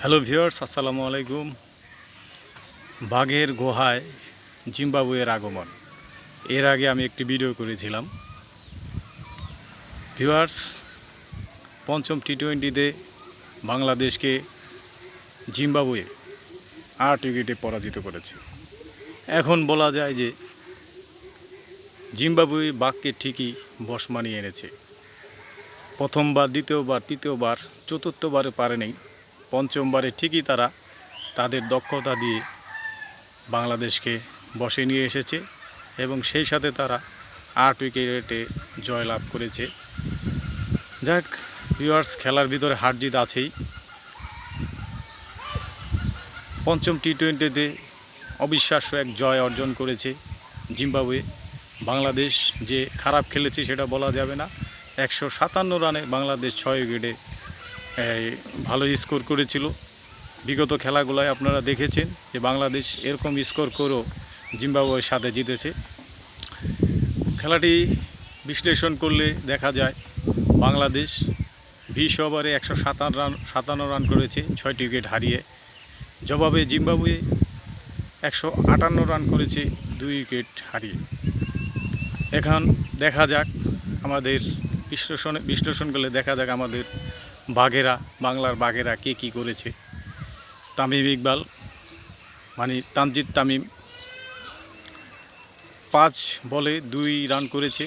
Hello viewers, আসসালামু আলাইকুম। বাঘের গুহায় জিম্বাবুয়ের আগমন। এর আগে আমি একটি ভিডিও করেছিলাম। ভিউয়ার্স, পঞ্চম টি টোয়েন্টিতে বাংলাদেশকে জিম্বাবুয়ে আট উইকেটে পরাজিত করেছে। এখন বলা যায় যে জিম্বাবুয়ে বাঘকে ঠিকই বশ মানিয়ে এনেছে। প্রথমবার, দ্বিতীয়বার, তৃতীয়বার, চতুর্থবারে পারেনি। পঞ্চমবারে ঠিকই তারা তাদের দক্ষতা দিয়ে বাংলাদেশকে বসে নিয়ে এসেছে এবং সেই সাথে তারা আট উইকেটে জয়লাভ করেছে। যাক ভিউয়ার্স খেলার ভিতরে হার জিত আছেই। পঞ্চম টি টোয়েন্টিতে অবিশ্বাস্য এক জয় অর্জন করেছে জিম্বাবুয়ে। বাংলাদেশ যে খারাপ খেলেছে সেটা বলা যাবে না। একশো সাতান্ন রানে বাংলাদেশ ছয় উইকেটে ভালো স্কোর করেছিল। বিগত খেলাগুলোয় আপনারা দেখেছেন যে বাংলাদেশ এরকম স্কোর করেও জিম্বাবুয়ের সাথে জিতেছে। খেলাটি বিশ্লেষণ করলে দেখা যায়, বাংলাদেশ বিশ ওভারে একশো সাতান্ন রান সাতান্ন রান করেছে, ছয়টি উইকেট হারিয়ে। জবাবে জিম্বাবুয়ে একশো আটান্ন রান করেছে, দুই উইকেট হারিয়ে। এখন দেখা যাক আমাদের বিশ্লেষণে, বিশ্লেষণ করলে দেখা যাক আমাদের বাঘেরা বাংলার বাঘেরা কে কী করেছে? তামিম ইকবাল মানে তামজিদ তামিম পাঁচ বলে দুই রান করেছে।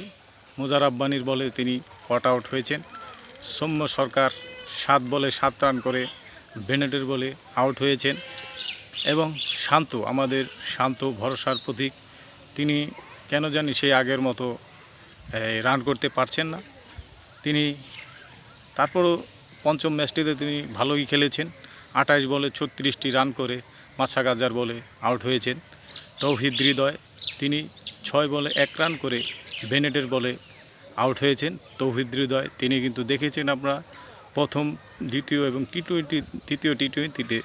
মোজার আব্বানির বলে তিনি হট আউট হয়েছেন। সৌম্য সরকার সাত বলে সাত রান করে বেনেটের বলে আউট হয়েছেন। এবং শান্ত, আমাদের শান্ত ভরসার প্রতীক। তিনি কেন জানি সেই আগের মতো রান করতে পারছেন না। তিনি তারপরও পঞ্চম ম্যাচটিতে তিনি ভালোই খেলেছেন। আঠাশ বলে ছত্রিশটি রান করে মাসা গাজার বলে আউট হয়েছেন। তৌহিদ হৃদয়, তিনি ছয় বলে এক রান করে বেনেটের বলে আউট হয়েছেন। তৌহিদ হৃদয়, তিনি কিন্তু দেখেছেন আপনারা, প্রথম দ্বিতীয় এবং টি টোয়েন্টি তৃতীয় টি টোয়েন্টিতে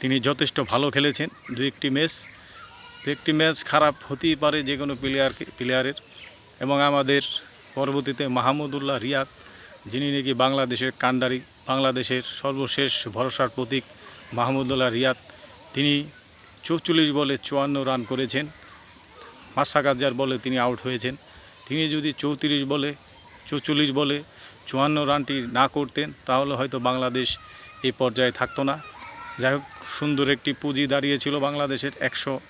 তিনি যথেষ্ট ভালো খেলেছেন। দু একটি ম্যাচ, দু একটি ম্যাচ খারাপ হতেই পারে যে কোনো প্লেয়ারকে প্লেয়ারের এবং আমাদের পরবর্তীতে মাহমুদুল্লাহ রিয়াদ, যিনি নাকি বাংলাদেশের কান্ডারি বাংলাদেশের সর্বশেষ ভরসার প্রতীক মাহমুদুল্লাহ রিয়াদ। তিনি চৌচল্লিশ বলে চুয়ান্ন রান করেছেন। মাসা বলে তিনি আউট হয়েছেন। তিনি যদি চৌত্রিশ বলে, চৌচল্লিশ বলে চুয়ান্ন রানটি না করতেন, তাহলে হয়তো বাংলাদেশ এই পর্যায়ে থাকতো না। যাই হোক, সুন্দর একটি পুঁজি দাঁড়িয়েছিল বাংলাদেশের একশো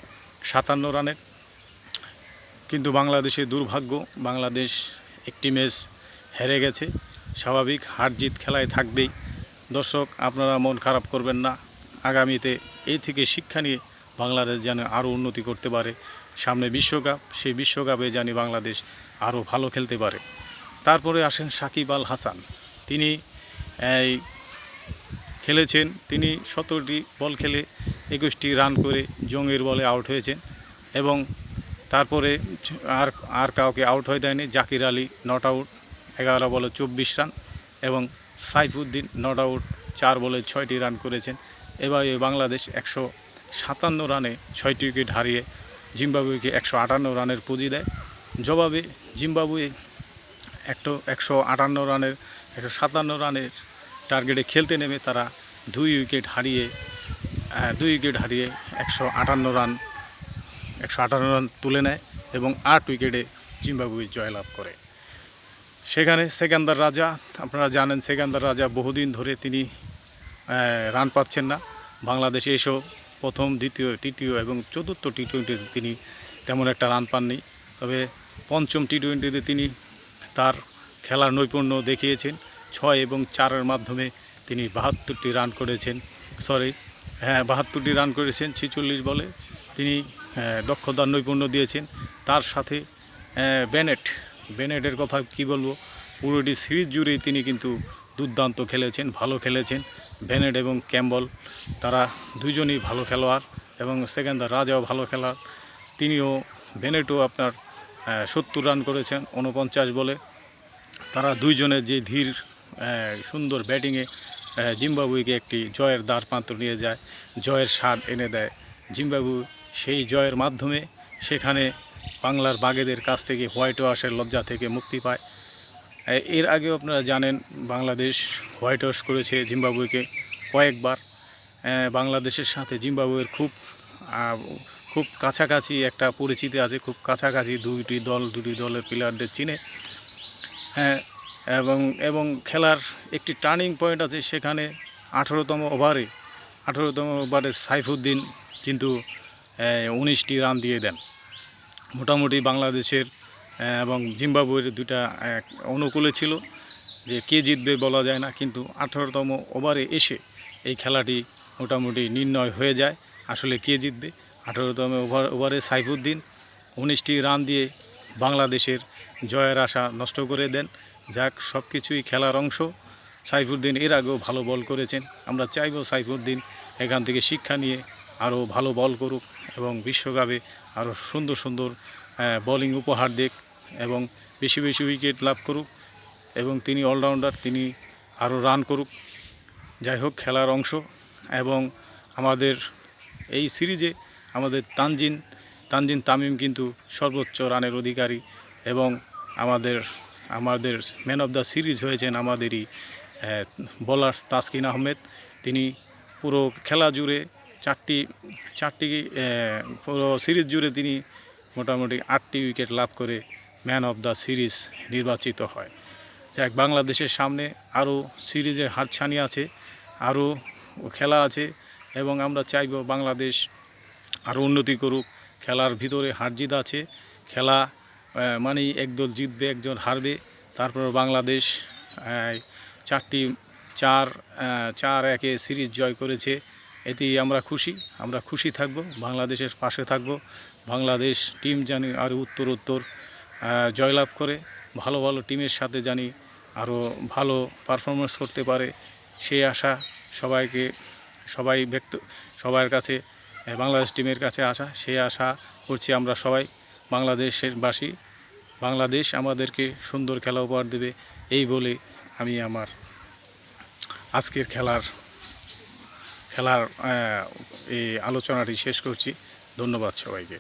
সাতান্ন রানের। কিন্তু বাংলাদেশের দুর্ভাগ্য, বাংলাদেশ একটি ম্যাচ হেরে গেছে। স্বাভাবিক হার জিত খেলায় থাকবেই। দর্শক, আপনারা মন খারাপ করবেন না। আগামীতে এই থেকে শিক্ষা নিয়ে বাংলাদেশ যেন আরও উন্নতি করতে পারে। সামনে বিশ্বকাপ, সেই বিশ্বকাপে জানি বাংলাদেশ আরও ভালো খেলতে পারে। তারপরে আসেন সাকিব আল হাসান। তিনি এই খেলেছেন, তিনি সতেরোটি বল খেলে একুশটি রান করে জংয়ের বলে আউট হয়েছেন এবং তারপরে আর আর কাউকে আউট হয়ে দেয়নি। Zakir Ali not out. এগারো বলে চব্বিশ রান এবং সাইফুদ্দিন নট আউট চার বলে ছয়টি রান করেছেন। এভাবে বাংলাদেশ একশো সাতান্ন রানে ছয়টি উইকেট হারিয়ে জিম্বাবুয়েকে একশো আটান্ন রানের পুঁজি দেয়। জবাবে জিম্বাবুয়ে একটো একশো আটান্ন রানের, একশো সাতান্ন রানের টার্গেটে খেলতে নেমে তারা দুই উইকেট হারিয়ে দুই উইকেট হারিয়ে একশো আটান্ন রান, একশো আটান্ন রান তুলে নেয় এবং আট উইকেটে জিম্বাবুয়ে জয়লাভ করে। সেখানে সেকান্দার রাজা, আপনারা জানেন সেকান্দার রাজা বহুদিন ধরে তিনি রান পাচ্ছেন না। বাংলাদেশে এসেও প্রথম, দ্বিতীয়, তৃতীয় এবং চতুর্থ টি টোয়েন্টিতে তিনি তেমন একটা রান পাননি। তবে পঞ্চম টি টোয়েন্টিতে তিনি তার খেলার নৈপুণ্য দেখিয়েছেন। ছয় এবং চারের মাধ্যমে তিনি বাহাত্তরটি রান করেছেন। সরি হ্যাঁ বাহাত্তরটি রান করেছেন, ছিচল্লিশ বলে। তিনি দক্ষতার নৈপুণ্য দিয়েছেন। তার সাথে বেনেট বেনেটের কথা কি বলব? পুরোটি সিরিজ জুড়েই তিনি কিন্তু দুর্দান্ত খেলেছেন ভালো খেলেছেন। বেনেট এবং ক্যাম্বল তারা দুজনেই ভালো খেলোয়াড় এবং সেকেন্দার রাজাও ভালো খেলোয়াড়। তিনিও বেনেটও আপনার সত্তর রান করেছেন উনপঞ্চাশ বলে। তারা দুইজনের যে ধীর সুন্দর ব্যাটিংয়ে আহ, জিম্বাবুয়েকে একটি জয়ের দ্বার প্রান্ত নিয়ে যায় জয়ের স্বাদ এনে দেয়। জিম্বাবু সেই জয়ের মাধ্যমে সেখানে বাংলার বাগেদের কাছ থেকে, হোয়াইট ওয়াশের লজ্জা থেকে মুক্তি পায়। এর আগেও আপনারা জানেন, বাংলাদেশ হোয়াইট ওয়াশ করেছে জিম্বাবুয়েকে কয়েকবার। বাংলাদেশের সাথে জিম্বাবুয়ের খুব খুব কাছাকাছি একটা পরিচিতি আছে, খুব কাছাকাছি দুইটি দল, দুটি দলের প্লেয়ারদের চিনে। হ্যাঁ এবং এবং খেলার একটি টার্নিং পয়েন্ট আছে সেখানে আঠেরোতম ওভারে আঠেরোতম ওভারে সাইফুদ্দিন কিন্তু উনিশটি রান দিয়ে দেন। মোটামুটি বাংলাদেশের এবং জিম্বাবুয়ের দুটা অনুকূলে ছিল যে কে জিতবে বলা যায় না, কিন্তু আঠারোতম ওভারে এসে এই খেলাটি মোটামুটি নির্ণয় হয়ে যায় আসলে কে জিতবে। আঠারোতম ওভার, ওভারে সাইফুদ্দিন উনিশটি রান দিয়ে বাংলাদেশের জয়ের আশা নষ্ট করে দেন। যাক সব কিছুই খেলার অংশ। সাইফুদ্দিন এর আগেও ভালো বল করেছেন। আমরা চাইব সাইফুদ্দিন এখান থেকে শিক্ষা নিয়ে আরও ভালো বল করুক। এবং বিশ্বকাপে আরও সুন্দর সুন্দর বোলিং উপহার দিক এবং বেশি বেশি উইকেট লাভ করুক এবং তিনি অলরাউন্ডার তিনি আরও রান করুক। যাই হোক, খেলার অংশ এবং আমাদের এই সিরিজে আমাদের তানজিন তানজিন তামিম কিন্তু সর্বোচ্চ রানের অধিকারী এবং আমাদের আমাদের ম্যান অফ দ্য সিরিজ হয়েছেন আমাদেরই বোলার তাসকিন আহমেদ। তিনি পুরো খেলা জুড়ে চারটি চারটি পুরো সিরিজ জুড়ে তিনি মোটামুটি আটটি উইকেট লাভ করে ম্যান অফ দ্য সিরিজ নির্বাচিত হয়। যাক, বাংলাদেশের সামনে আরও সিরিজের হাতছানি আছে, আরও খেলা আছে এবং আমরা চাইব বাংলাদেশ আরও উন্নতি করুক। খেলার ভিতরে হার জিত আছে, খেলা মানেই একদল জিতবে একজন হারবে। তারপর বাংলাদেশ চারটি, চার চার একে সিরিজ জয় করেছে। এতেই আমরা খুশি আমরা খুশি থাকব, বাংলাদেশের পাশে থাকব। বাংলাদেশ টিম জানি আরও উত্তর উত্তর জয়লাভ করে, ভালো ভালো টিমের সাথে জানি আরও ভালো পারফরমেন্স করতে পারে। সেই আশা সবাইকে, সবাই ব্যক্ত, সবার কাছে বাংলাদেশ টিমের কাছে আসা সেই আশা করছি আমরা সবাই বাংলাদেশের বাসী। বাংলাদেশ আমাদেরকে সুন্দর খেলা উপহার দেবে, এই বলে আমি আমার আজকের খেলার খেলার এই আলোচনাটি শেষ করছি। ধন্যবাদ সবাইকে।